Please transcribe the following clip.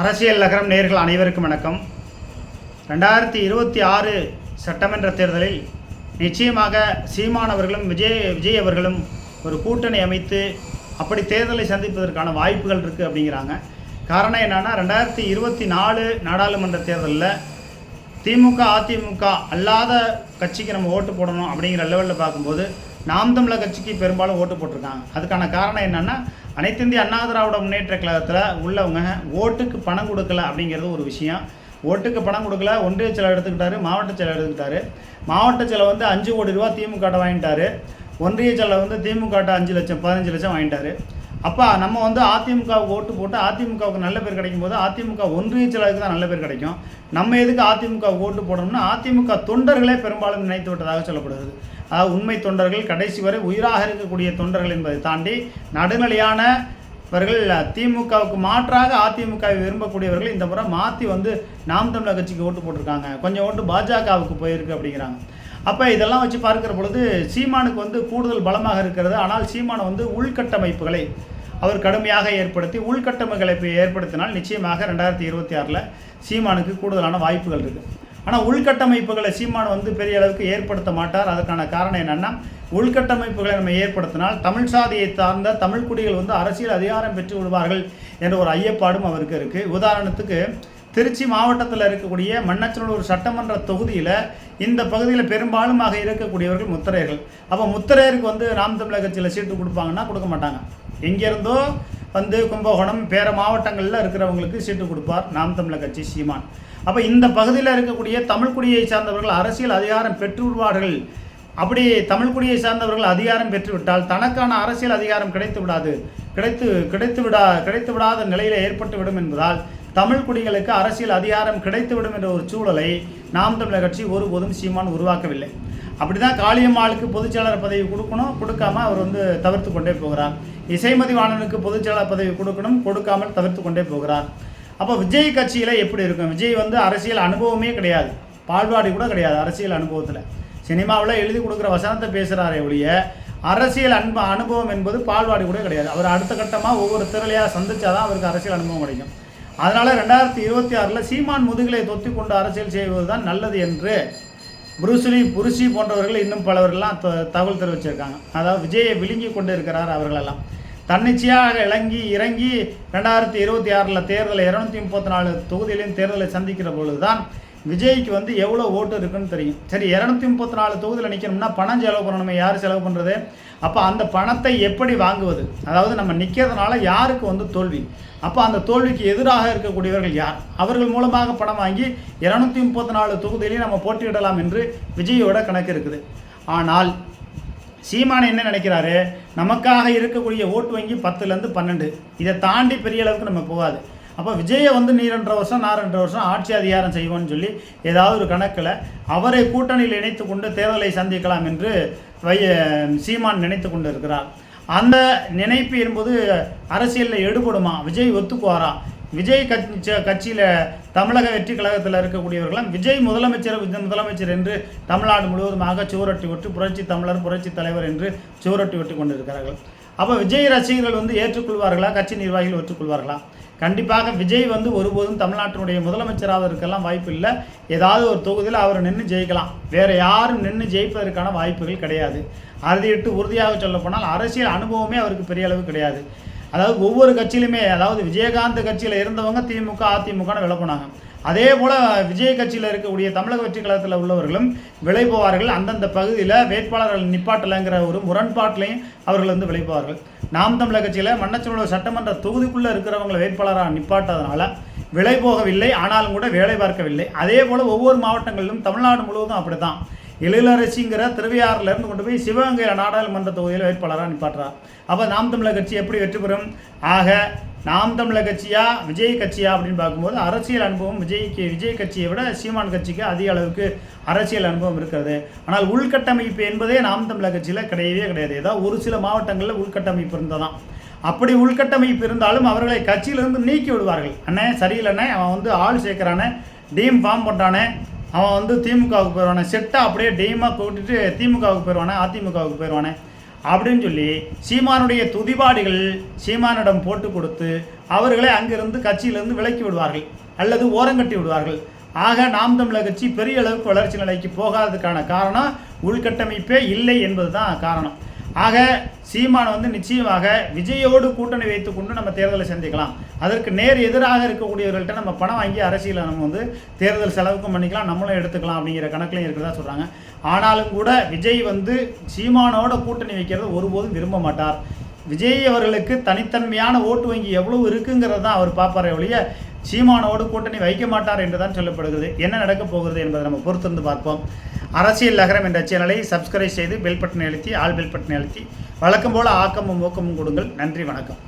அரசியல் நகரம் நேர்கள் அனைவருக்கும் வணக்கம். ரெண்டாயிரத்தி இருபத்தி ஆறு சட்டமன்ற தேர்தலில் நிச்சயமாக சீமானவர்களும் விஜய் விஜய் அவர்களும் ஒரு கூட்டணி அமைத்து அப்படி தேர்தலை சந்திப்பதற்கான வாய்ப்புகள் இருக்குது அப்படிங்கிறாங்க. காரணம் என்னென்னா ரெண்டாயிரத்தி இருபத்தி நாலு நாடாளுமன்ற தேர்தலில் திமுக அதிமுக அல்லாத கட்சிக்கு நம்ம ஓட்டு போடணும் அப்படிங்கிற லெவலில் பார்க்கும்போது நாம் தமிழக கட்சிக்கு பெரும்பாலும் ஓட்டு போட்டிருக்காங்க. அதுக்கான காரணம் என்னென்னா அனைத்து இந்திய அண்ணா திராவிட முன்னேற்ற கழகத்தில் உள்ளவங்க ஓட்டுக்கு பணம் கொடுக்கல அப்படிங்கிறது ஒரு விஷயம். ஓட்டுக்கு பணம் கொடுக்கல ஒன்றிய செலவு எடுத்துக்கிட்டாரு மாவட்ட செலவு எடுத்துக்கிட்டாரு. மாவட்ட செலவு வந்து அஞ்சு கோடி ரூபா திமுக வாங்கிட்டாரு. ஒன்றிய செலவு வந்து திமுக அஞ்சு லட்சம் பதினஞ்சு லட்சம் வாங்கிட்டாரு. அப்பா நம்ம வந்து அதிமுகவுக்கு ஓட்டு போட்டு அதிமுகவுக்கு நல்ல பேர் கிடைக்கும் போது அதிமுக ஒன்றிய செலவுக்கு தான் நல்ல பேர் கிடைக்கும். நம்ம எதுக்கு அதிமுக ஓட்டு போடணும்னா அதிமுக தொண்டர்களே பெரும்பாலும் நினைத்து விட்டதாக சொல்லப்படுகிறது. உண்மை தொண்டர்கள் கடைசி வரை உயிராக இருக்கக்கூடிய தொண்டர்கள் என்பதை தாண்டி நடுநிலையான இவர்கள் திமுகவுக்கு மாற்றாக அதிமுகவை விரும்பக்கூடியவர்கள் இந்த முறை மாற்றி வந்து நாம் தமிழர் கட்சிக்கு ஓட்டு போட்டிருக்காங்க. கொஞ்சம் ஓட்டு பாஜகவுக்கு போயிருக்கு அப்படிங்கிறாங்க. அப்போ இதெல்லாம் வச்சு பார்க்குற பொழுது சீமானுக்கு வந்து கூடுதல் பலமாக இருக்கிறது. ஆனால் சீமான் வந்து உள்கட்டமைப்புகளை அவர் கடுமையாக ஏற்படுத்தி உள்கட்டமைப்புகளை ஏற்படுத்தினால் நிச்சயமாக ரெண்டாயிரத்தி இருபத்தி ஆறில் சீமானுக்கு கூடுதலான வாய்ப்புகள் இருக்குது ஆனால் உள்கட்டமைப்புகளை சீமான் வந்து பெரிய அளவுக்கு ஏற்படுத்த மாட்டார். அதற்கான காரணம் என்னென்னா உள்கட்டமைப்புகளை நம்ம ஏற்படுத்தினால் தமிழ் சாதியை சார்ந்த தமிழ் குடிகள் வந்து அரசியல் அதிகாரம் பெற்று விடுவார்கள் என்ற ஒரு ஐயப்பாடும் அவருக்கு இருக்குது உதாரணத்துக்கு திருச்சி மாவட்டத்தில் இருக்கக்கூடிய மன்னச்சனூர் சட்டமன்ற தொகுதியில் இந்த பகுதியில் பெரும்பாலுமாக இருக்கக்கூடியவர்கள் முத்திரையர்கள். அப்போ முத்திரையருக்கு வந்து நாம் தமிழக கட்சியில் சீட்டு கொடுப்பாங்கன்னா கொடுக்க மாட்டாங்க. எங்கேருந்தோ வந்து கும்பகோணம் பேர மாவட்டங்களில் இருக்கிறவங்களுக்கு சீட்டு கொடுப்பார் நாம் தமிழக கட்சி சீமான். அப்போ இந்த பகுதியில் இருக்கக்கூடிய தமிழ்குடியை சார்ந்தவர்கள் அரசியல் அதிகாரம் பெற்று விடுவார்கள் அப்படி தமிழ்குடியை சார்ந்தவர்கள் அதிகாரம் பெற்றுவிட்டால் தனக்கான அரசியல் அதிகாரம் கிடைத்து விடாது கிடைத்து கிடைத்து விடா கிடைத்து விடாத நிலையில் ஏற்பட்டு விடும் என்பதால் தமிழ் குடிகளுக்கு அரசியல் அதிகாரம் கிடைத்துவிடும் என்ற ஒரு சூழலை நாம் தமிழர் கட்சி ஒருபோதும் சீமான் உருவாக்கவில்லை. அப்படி தான் காளியம்மாளுக்கு பொதுச்செயலாளர் பதவி கொடுக்கணும். கொடுக்காம அவர் வந்து தவிர்த்து கொண்டே போகிறார். இசைமதிவாணனுக்கு பொதுச்செயலாளர் பதவி கொடுக்கணும். கொடுக்காமல் தவிர்த்து கொண்டே போகிறார். அப்போ விஜய் கட்சியில் எப்படி இருக்கும்? விஜய் வந்து அரசியல் அனுபவமே கிடையாது. பால்வாடி கூட கிடையாது அரசியல் அனுபவத்தில். சினிமாவில் எழுதி கொடுக்குற வசனத்தை பேசுகிறாரே ஒழிய அரசியல் அன்பு அனுபவம் என்பது பால்வாடி கூட கிடையாது. அவர் அடுத்த கட்டமாக ஒவ்வொரு திரளையாக சந்திச்சாதான் அவருக்கு அரசியல் அனுபவம் கிடைக்கும். அதனால் ரெண்டாயிரத்தி இருபத்தி ஆறில் சீமான் முதுகலை தொத்தி கொண்டு அரசியல் செய்வது தான் நல்லது என்று புருசுலி புருஷி போன்றவர்கள் இன்னும் பலவர்கள்லாம் த- தகவல் தெரிவிச்சிருக்காங்க. அதாவது விஜயை விழுங்கி கொண்டு இருக்கிறார் அவர்களெல்லாம். தன்னிச்சையாக இறங்கி இறங்கி ரெண்டாயிரத்தி இருபத்தி ஆறில் தேர்தலை இரநூத்தி முப்பத்தி நாலு தொகுதியிலையும் தேர்தலை சந்திக்கிற பொழுது தான் விஜய்க்கு வந்து எவ்வளோ ஓட்டு இருக்குன்னு தெரியும். சரி இரநூத்தி முப்பத்தி நாலு தொகுதியில் நிற்கணும்னா பணம் செலவு பண்ணணுமே யார் செலவு பண்ணுறது அப்போ அந்த பணத்தை எப்படி வாங்குவது? அதாவது நம்ம நிற்கிறதுனால யாருக்கு வந்து தோல்வி? அப்போ அந்த தோல்விக்கு எதிராக இருக்கக்கூடியவர்கள் யார்? அவர்கள் மூலமாக பணம் வாங்கி இரநூத்தி முப்பத்தி நாலு தொகுதியிலையும் நம்ம போட்டியிடலாம் என்று விஜயோட கணக்கு இருக்குது. ஆனால் சீமான் என்ன நினைக்கிறாரு? நமக்காக இருக்கக்கூடிய ஓட்டு வங்கி பத்துலேருந்து பன்னெண்டு. இதை தாண்டி பெரிய அளவுக்கு நம்ம போகாது. அப்போ விஜயை வந்து நீ ரெண்டரை வருஷம் நான் ரெண்டரை வருஷம் ஆட்சி அதிகாரம் செய்வோம்னு சொல்லி ஏதாவது ஒரு கணக்கில் அவரை கூட்டணியில் இணைத்து கொண்டு தேர்தலை சந்திக்கலாம் என்று வை சீமான் நினைத்து கொண்டு இருக்கிறார் அந்த நினைப்பு என்பது அரசியலில் எடுபடுமா? விஜய் ஒத்துக்குவாரா? விஜய் கட்சி கட்சியில் தமிழக வெற்றி கழகத்தில் இருக்கக்கூடியவர்களாம் விஜய் முதலமைச்சர் விஜய் முதலமைச்சர் என்று தமிழ்நாடு முழுவதுமாக சுவரொட்டி விட்டு புரட்சி தமிழர் புரட்சி தலைவர் என்று சுவரொட்டி ஒட்டி கொண்டிருக்கிறார்கள். அப்போ விஜய் ரசிகர்கள் வந்து ஏற்றுக்கொள்வார்களா? கட்சி நிர்வாகிகள் ஏற்றுக்கொள்வார்களா கண்டிப்பாக விஜய் வந்து ஒருபோதும் தமிழ்நாட்டினுடைய முதலமைச்சராவதற்கெல்லாம் வாய்ப்பு இல்லை. ஏதாவது ஒரு தொகுதியில் அவர் நின்று ஜெயிக்கலாம். வேறு யாரும் நின்று ஜெயிப்பதற்கான வாய்ப்புகள் கிடையாது. அறுதியிட்டு உறுதியாக சொல்லப்போனால் அரசியல் அனுபவமே அவருக்கு பெரிய அளவு கிடையாது. அதாவது ஒவ்வொரு கட்சியிலுமே அதாவது விஜயகாந்த் கட்சியில் இருந்தவங்க திமுக அதிமுகன்னு விளப்பினாங்க. அதே போல் விஜய கட்சியில் இருக்கக்கூடிய தமிழக வெற்றி கழகத்தில் உள்ளவர்களும் விலை போவார்கள். அந்தந்த பகுதியில் வேட்பாளர்கள் நிப்பாட்டலைங்கிற ஒரு முரண்பாட்டிலையும் அவர்கள் வந்து விலை போவார்கள். நாம் தமிழக கட்சியில் மன்னச்சநல்லூர் சட்டமன்ற தொகுதிக்குள்ளே இருக்கிறவங்களை வேட்பாளராக நிப்பாட்டதுனால விலை போகவில்லை ஆனாலும் கூட வேலை பார்க்கவில்லை. அதே போல் ஒவ்வொரு மாவட்டங்களிலும் தமிழ்நாடு முழுவதும் அப்படி தான் எழிலரசிங்கிற திருவையாறுல இருந்து கொண்டு போய் சிவகங்கை நாடாளுமன்ற தொகுதியில் வேட்பாளராக நிப்பாட்டுறார். அப்போ நாம் தமிழக கட்சி எப்படி வெற்றி பெறும்? ஆக நாம் தமிழர் கட்சியா விஜய் கட்சியா அப்படின்னு பார்க்கும்போது அரசியல் அனுபவம் விஜய்க்கு விஜய் கட்சியை விட சீமான் கட்சிக்கு அதிக அளவுக்கு அரசியல் அனுபவம் இருக்கிறது. ஆனால் உள்கட்டமைப்பு என்பதே நாம் தமிழர் கட்சியில் கிடையவே கிடையாது. ஏதாவது ஒரு சில மாவட்டங்களில் உள்கட்டமைப்பு இருந்ததான் அப்படி உள்கட்டமைப்பு இருந்தாலும் அவர்களை கட்சியிலிருந்து நீக்கி விடுவார்கள். அண்ணே சரியில்லைண்ணே அவன் வந்து ஆள் சேர்க்குறானே டீம் ஃபார்ம் பண்ணுறானே அவன் வந்து திமுகவுக்கு போயிடுவானே செட்டாக அப்படியே டீமாக கூட்டிட்டு திமுகவுக்கு போயிடுவானே அதிமுகவுக்கு போயிடுவானே. அப்படின்னு சொல்லி சீமானுடைய துதிபாடிகள் சீமானிடம் போட்டு கொடுத்து அவர்களை அங்கிருந்து கட்சியிலிருந்து விலக்கி விடுவார்கள் அல்லது ஓரங்கட்டி விடுவார்கள். ஆக நாம் தமிழர் கட்சி பெரிய அளவுக்கு வளர்ச்சி நிலைக்கு போகாததுக்கான காரணம் உள்கட்டமைப்பே இல்லை என்பது தான் காரணம். ஆக சீமான் வந்து நிச்சயமாக விஜயோடு கூட்டணி வைத்துக்கொண்டு நம்ம தேர்தலை சந்திக்கலாம். அதற்கு நேர் எதிராக இருக்கக்கூடியவர்கள்ட்ட நம்ம பணம் வாங்கி அரசியலை நம்ம வந்து தேர்தல் செலவுக்கும் பண்ணிக்கலாம் நம்மளும் எடுத்துக்கலாம் அப்படிங்கிற கணக்குலையும் இருக்கிறதா சொல்கிறாங்க ஆனாலும் கூட விஜய் வந்து சீமானோட கூட்டணி வைக்கிறது ஒருபோதும் விரும்ப மாட்டார். விஜய் அவர்களுக்கு தனித்தன்மையான ஓட்டு வங்கி எவ்வளவு இருக்குங்கிறது தான் அவர் பார்ப்பாரே ஒழிய சீமானோடு கூட்டணி வைக்க மாட்டார் என்று தான் சொல்லப்படுகிறது. என்ன நடக்கப் போகிறது என்பதை நம்ம பொறுத்திருந்து பார்ப்போம். அரசியல் நகரம் என்ற சேனலை சப்ஸ்கிரைப் செய்து பெல் பட்டனை அழுத்தி ஆல் பெல் பட்டனை அழுத்தி வழக்கம் போல ஆக்கமும் ஊக்கமும் கொடுங்கள். நன்றி வணக்கம்.